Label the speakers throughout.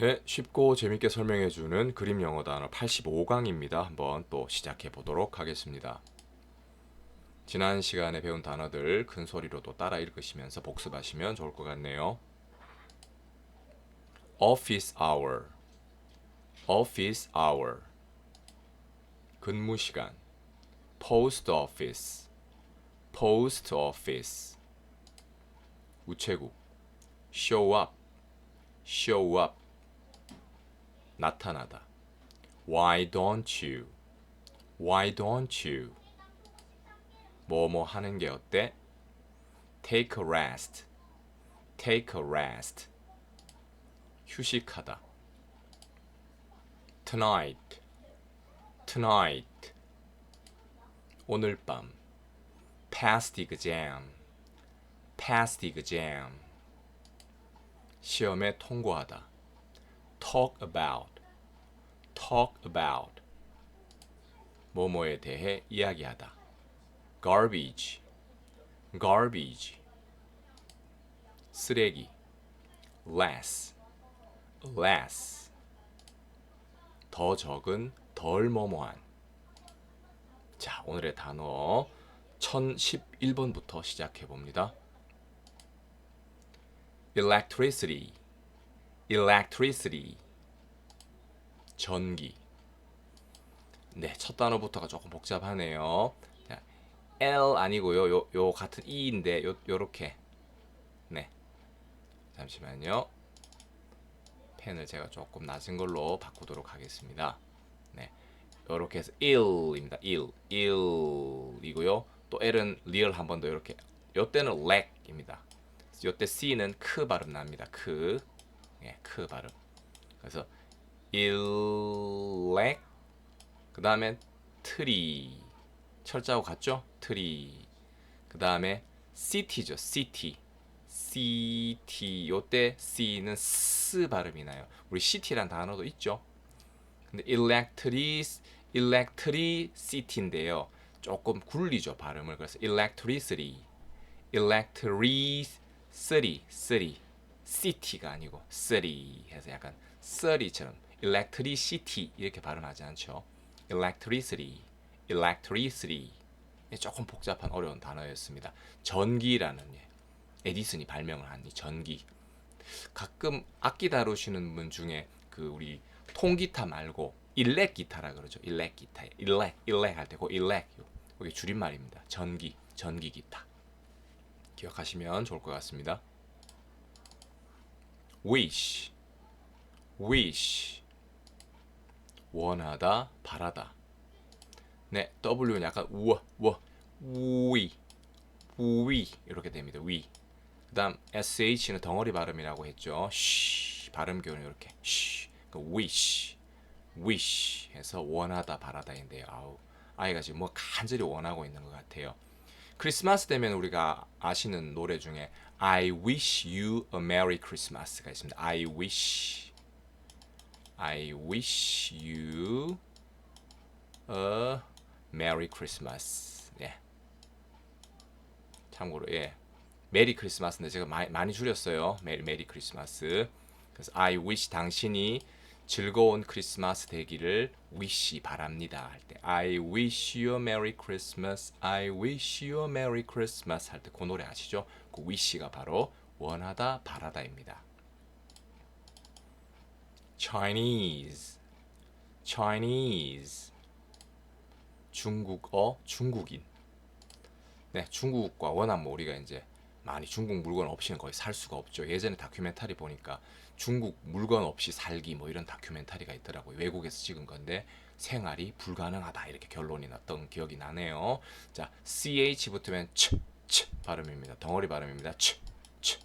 Speaker 1: 네, 쉽고 재밌게 설명해주는 그림 영어 단어 85강입니다. 한번 또 시작해 보도록 하겠습니다. 지난 시간에 배운 단어들 큰 소리로도 따라 읽으시면서 복습하시면 좋을 것 같네요. office hour, office hour, 근무 시간, post office, post office, 우체국, show up, show up, 나타나다. Why don't you? Why don't you? 뭐뭐 하는 게 어때? Take a rest. Take a rest. 휴식하다. Tonight. Tonight. 오늘 밤. Pass the exam. Pass the exam. 시험에 통과하다. Talk about, talk about. 뭐뭐에 대해 이야기하다. garbage, garbage. 쓰레기. less, less. 더 적은, 덜 뭐뭐한. 자, 오늘의 단어 1011번부터 시작해 봅니다. electricity, electricity 전기 네, 첫 단어부터가 조금 복잡하네요. 자, L 아니고요. 요, 요 같은 E인데 요 요렇게. 네. 잠시만요. 펜을 제가 조금 낮은 걸로 바꾸도록 하겠습니다. 네. 요렇게 해서 1입니다. 1. 1이고요. 또 L은 리얼 한 번 더 이렇게. 요 때는 렉입니다. 요때 C는 크 발음 납니다. 크. 예, 크 발음. 그래서 일렉 그 다음에 트리 철자하고 같죠? 트리 그 다음에 시티죠. 시티 시티 요때 C는 스 발음이 나요. 우리 시티란 단어도 있죠. 근데 electric electricity인데요. 조금 굴리죠 발음을 그래서 electricity electricity city city 가 아니고 city 해서 약간 city처럼 electricity 이렇게 발음하지 않죠. electricity, electricity 조금 복잡한 어려운 단어였습니다. 전기라는 예. 에디슨이 발명을 한 이 전기. 가끔 악기 다루시는 분 중에 그 우리 통기타 말고 일렉 기타라 그러죠. 일렉 기타, 일렉, 일렉 할 때고 일렉 이게 줄임말입니다. 전기, 전기 기타. 기억하시면 좋을 것 같습니다. Wish, wish. 원하다, 바라다. 네, W는 약간 우와, 워, 우위, 우위 이렇게 됩니다. 위. 그다음 sh는 덩어리 발음이라고 했죠. 쉬 발음 교는 이렇게 쉬. 그 wish, wish 해서 원하다, 바라다인데요. 아우, 아이가 지금 뭐 간절히 원하고 있는 것 같아요. 크리스마스 되면 우리가 아시는 노래 중에 I wish you a merry Christmas가 있습니다. I wish I wish you a merry Christmas. 예. 참고로 예. 메리 크리스마스인데 제가 많이, 많이 줄였어요. 메리 메리 크리스마스. 그래서 I wish 당신이 즐거운 크리스마스 되기를 wish 바랍니다 할 때 I wish you a merry Christmas. I wish you a merry Christmas 할 때 그 노래 아시죠? 그 wish가 바로 원하다 바라다입니다. Chinese, Chinese, 중국어, 중국인. 네, 중국과 워낙 뭐 우리가 이제 많이 중국 물건 없이는 거의 살 수가 없죠. 예전에 다큐멘터리 보니까 중국 물건 없이 살기 뭐 이런 다큐멘터리가 있더라고요. 외국에서 찍은 건데 생활이 불가능하다 이렇게 결론이 났던 기억이 나네요. 자, ch 붙으면 치, 치 발음입니다. 덩어리 발음입니다. 치, 치.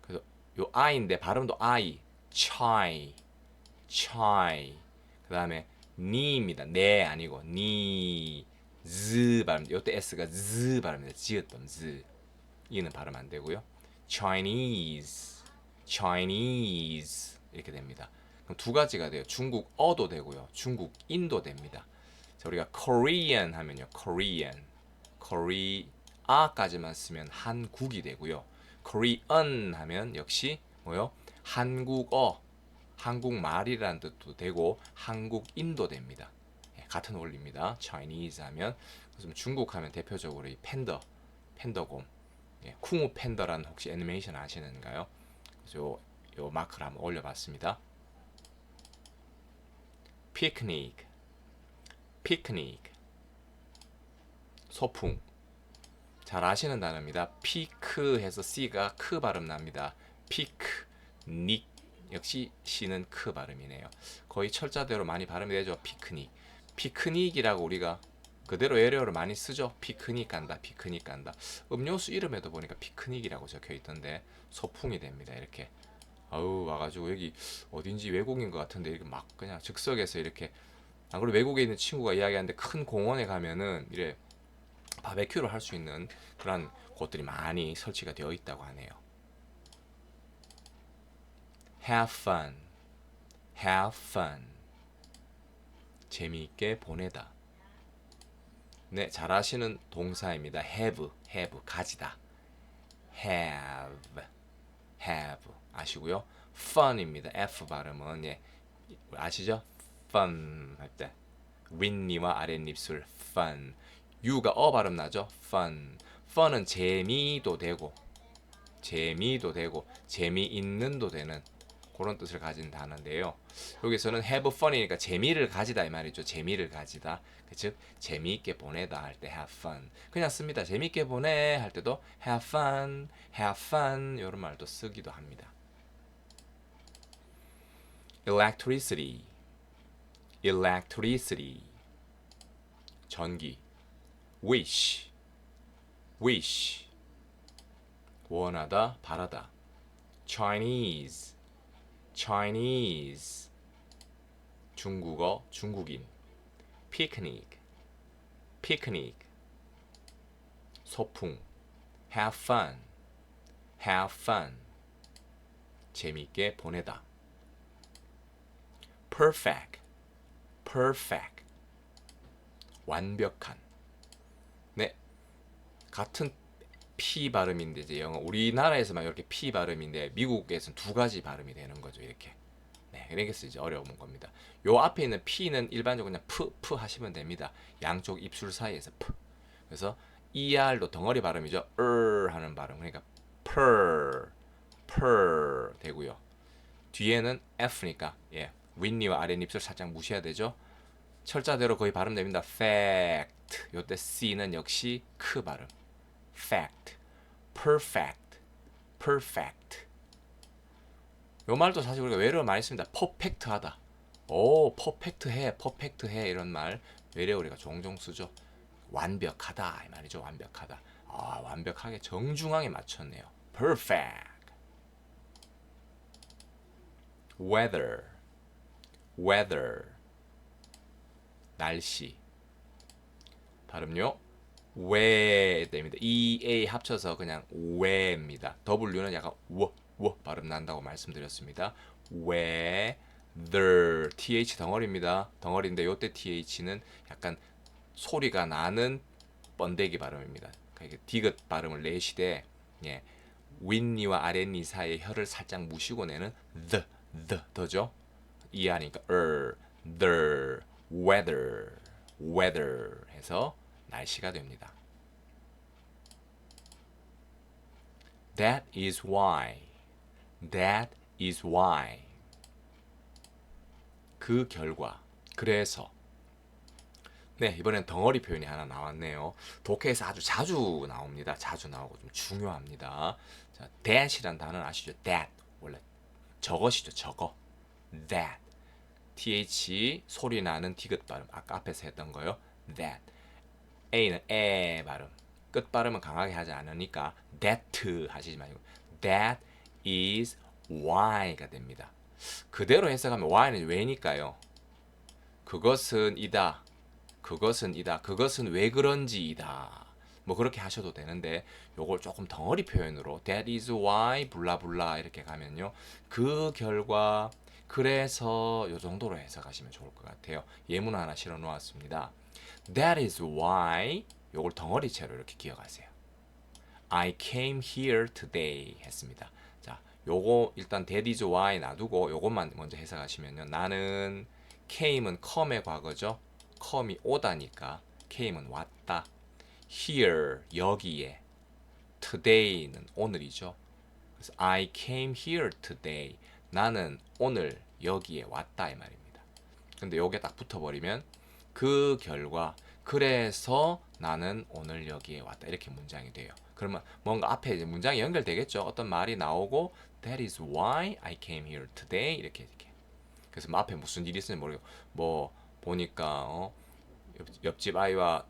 Speaker 1: 그래서 요 i인데 발음도 i, chai, chai. 그다음에 니입니다. 네 아니고 니, z 발음. 요때 s가 z 발음입니다. 지었던 z. 이는 발음 안 되고요. Chinese, Chinese 이렇게 됩니다. 그럼 두 가지가 돼요. 중국어도 되고요. 중국인도 됩니다. 자, 우리가 Korean 하면요. Korean, Korea까지만 쓰면 한국이 되고요. Korean 하면 역시 뭐요? 한국어, 한국말이라는 뜻도 되고 한국인도 됩니다. 예, 같은 원리입니다. Chinese 하면 중국 하면 대표적으로 이 팬더, 팬더곰, 예, 쿵우 팬더라는 혹시 애니메이션 아시는가요? 그래서 요, 요 마크를 한번 올려봤습니다. 피크닉, 피크닉, 소풍. 잘 아시는 단어입니다. 피크 해서 C가 크 발음 납니다. 피크, 닉 역시 C는 크 발음이네요. 거의 철자대로 많이 발음이 되죠. 피크닉. 피크닉이라고 우리가 그대로 외래어로 많이 쓰죠. 피크닉 간다, 피크닉 간다. 음료수 이름에도 보니까 피크닉이라고 적혀 있던데 소풍이 됩니다. 이렇게 아우 와가지고 여기 어딘지 외국인 것 같은데 이렇게 막 그냥 즉석에서 이렇게 안 그래도 외국에 있는 친구가 이야기하는데 큰 공원에 가면은 이래 바베큐를 할 수 있는 그런 곳들이 많이 설치가 되어 있다고 하네요. Have fun, have fun. 재미있게 보내다. 네, 잘하시는 동사입니다. have, have, 가지다. have, have. 아시고요. fun입니다. F 발음은 예, 아시죠? fun 할 때 윗니와 아랫입술 fun. U가 어 발음 나죠? fun. fun은 재미도 되고 재미도 되고 재미있는도 되는 그런 뜻을 가진 단어인데요. 여기서는 have fun이니까 재미를 가지다 이 말이죠. 재미를 가지다. 즉 재미있게 보내다 할 때 have fun. 그냥 씁니다. 재미있게 보내 할 때도 have fun, have fun 이런 말도 쓰기도 합니다. electricity, electricity, 전기, wish, wish, 원하다, 바라다, Chinese, Chinese, 중국어, 중국인, picnic, picnic, 소풍, have fun, have fun, 재미있게 보내다. perfect, perfect, 완벽한. 네, 같은 P 발음인데 이제 영어 우리나라에서만 이렇게 P 발음인데 미국에서는 두 가지 발음이 되는 거죠 이렇게. 네, 그래서 이제 어려운 겁니다. 요 앞에 있는 P는 일반적으로 그냥 푸, 푸 하시면 됩니다. 양쪽 입술 사이에서 푸. 그래서 ER도 덩어리 발음이죠. er 하는 발음. 그러니까 per, per 되고요. 뒤에는 F니까 예, 윗니와 아랫 입술 살짝 무시해야 되죠. 철자대로 거의 발음됩니다. fact. 요때 C는 역시 크 발음. Fact, perfect, perfect. 요 말도 사실 우리가 외래어 많이 씁니다. 퍼펙트하다. 오, 퍼펙트해, 퍼펙트해 이런 말 외래어 우리가 종종 쓰죠. 완벽하다 이 말이죠. 완벽하다. 아, 완벽하게 정중하게 맞췄네요. perfect. weather, weather. 날씨. 발음요. 왜 됩니다. E A 합쳐서 그냥 왜입니다. W는 약간 워, 워 발음 난다고 말씀드렸습니다. 왜 the th 덩어리입니다. 덩어리인데 요때 th는 약간 소리가 나는 번데기 발음입니다. 그러니까 디귿 발음을 내시되 예. 윗니와 아랫니 사이의 혀를 살짝 무시고 내는 the the 더죠. 이해하니까 er the weather weather 해서 날씨가 됩니다. That is why. That is why. 그 결과. 그래서. 네, 이번엔 덩어리 표현이 하나 나왔네요. 독해에서 아주 자주 나옵니다. 자주 나오고 좀 중요합니다. 자, that이란 단어는 아시죠? that. 원래 저것이죠. 저거. that. th 소리 나는 디귿 발음. 아까 앞에서 했던 거요. that. A는 에 발음. 끝 발음은 강하게 하지 않으니까 that 하시지 말고 that is why가 됩니다. 그대로 해석하면 why는 왜니까요. 그것은 이다. 그것은 이다. 그것은 왜 그런지이다. 뭐 그렇게 하셔도 되는데 요걸 조금 덩어리 표현으로 that is why 블라블라 이렇게 가면요. 그 결과 그래서 요 정도로 해석하시면 좋을 것 같아요. 예문 하나 실어 놓았습니다. That is why 요걸 덩어리채로 이렇게 기억하세요. I came here today 했습니다. 자, 요거 일단 that is why 놔두고 요것만 먼저 해석하시면요. 나는 came은 come의 과거죠. come이 오다니까 came은 왔다. here 여기에 today는 오늘이죠. 그래서 I came here today. 나는 오늘 여기에 왔다 이 말입니다. 근데 요게 딱 붙어버리면 그 결과 그래서 나는 오늘 여기에 왔다 이렇게 문장이 돼요. 그러면 뭔가 앞에 이제 문장이 연결되겠죠. 어떤 말이 나오고 That is why I came here today 이렇게 이렇게. 그래서 뭐 앞에 무슨 일이 있는지 모르고 뭐 보니까 어, 옆, 옆집 아이와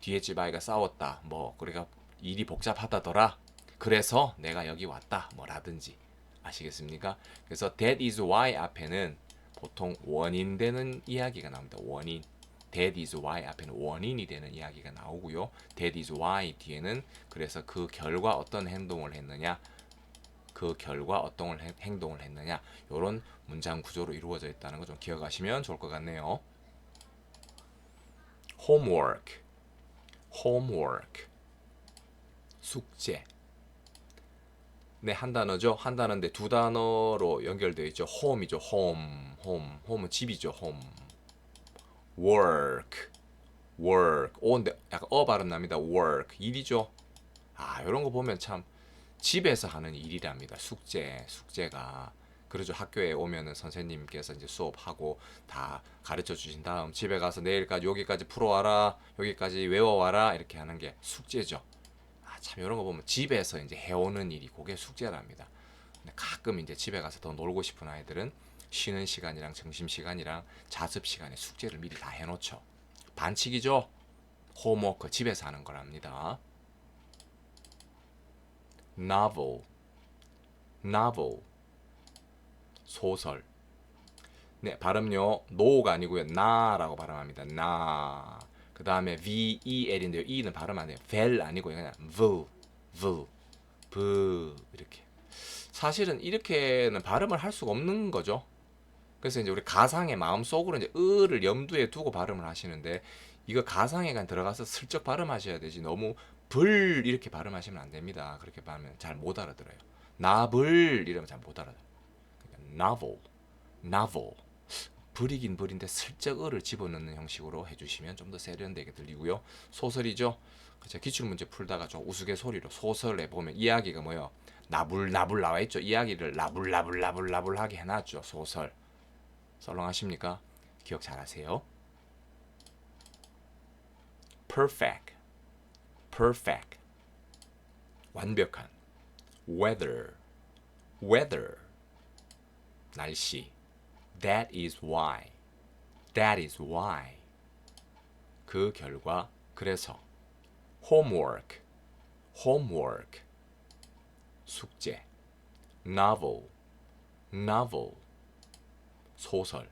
Speaker 1: 뒤에 집 아이가 싸웠다. 뭐 그러니까 일이 복잡하다더라. 그래서 내가 여기 왔다. 뭐라든지 아시겠습니까? 그래서 that is why 앞에는 보통 원인 되는 이야기가 나옵니다. 원인. That is why 앞에는 원인이 되는 이야기가 나오고요. that is why 뒤에는 그래서 그 결과 어떤 행동을 했느냐 그 결과 어떤 행- 행동을 했느냐 이런 문장 구조로 이루어져 있다는 거 좀 기억하시면 좋을 것 같네요. homework, homework, 숙제. 네, 한 단어죠. 한 단어인데 두 단어로 연결되어 있죠. home이죠. home, home, home은 집이죠. home. Work, work. 오인데 약간 어 발음 납니다. work, 일이죠. 아, 이런 거 보면 참 집에서 하는 일이랍니다. 숙제, 숙제가. 그러죠. 학교에 오면은 선생님께서 이제 수업하고 다 가르쳐 주신 다음 집에 가서 내일까지 여기까지 풀어와라, 여기까지 외워와라 이렇게 하는 게 숙제죠. 아, 참 이런 거 보면 집에서 이제 해오는 일이 그게 숙제랍니다. 가끔 이제 집에 가서 더 놀고 싶은 아이들은 쉬는 시간이랑 점심 시간이랑 자습 시간에 숙제를 미리 다 해놓죠. 반칙이죠. 홈워크 집에서 하는 거랍니다. novel, novel, 소설. 네, 발음요. no가 아니고요. 나라고 발음합니다. 나. 그 다음에 v e l인데요. e는 발음 안 해요. vel 아니고요. 그냥 v, v, v 이렇게. 사실은 이렇게는 발음을 할 수가 없는 거죠. 그래서 이제 우리 가상의 마음 속으로 이제 을을 염두에 두고 발음을 하시는데 이거 가상에가 들어가서 슬쩍 발음하셔야 되지 너무 불 이렇게 발음하시면 안 됩니다. 그렇게 발음하면 잘 못 알아들어요. 나불 이러면 잘 못 알아들어요. 그러니까 novel, novel. 불이긴 불인데 슬쩍 을을 집어넣는 형식으로 해주시면 좀 더 세련되게 들리고요. 소설이죠. 제가 기출 문제 풀다가 좀 우스갯소리로 소설에 보면 이야기가 뭐요? 나불 나불 나와 있죠. 이야기를 나불 나불 나불 나불하게 해놨죠. 소설. 썰렁하십니까? 기억 잘하세요. perfect, perfect. 완벽한. weather, weather. 날씨. That is why. That is why. 그 결과 그래서 homework, homework. 숙제. novel, novel. 소설.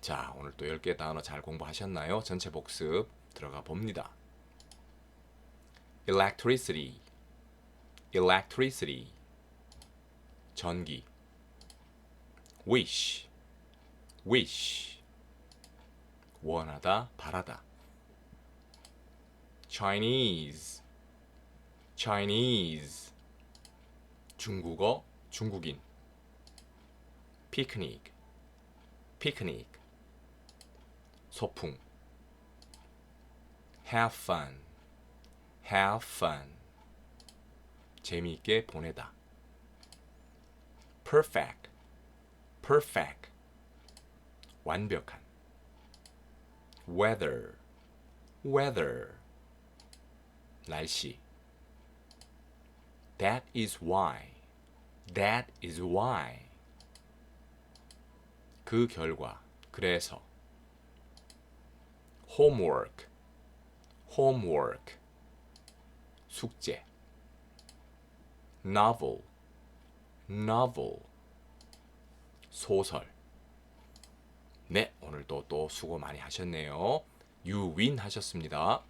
Speaker 1: 자, 오늘 또 10개 단어 잘 공부하셨나요? 전체 복습 들어가 봅니다. electricity, electricity. 전기. wish, wish. 원하다, 바라다. Chinese, Chinese. 중국어, 중국인. 피크닉, 피크닉. 소풍. have fun, have fun. 재미있게 보내다. perfect, perfect. 완벽한. weather, weather. 날씨. That is why. That is why. 그 결과. 그래서. homework. homework. 숙제. novel. novel. 소설. 네, 오늘도 또 수고 많이 하셨네요. 유윈 하셨습니다.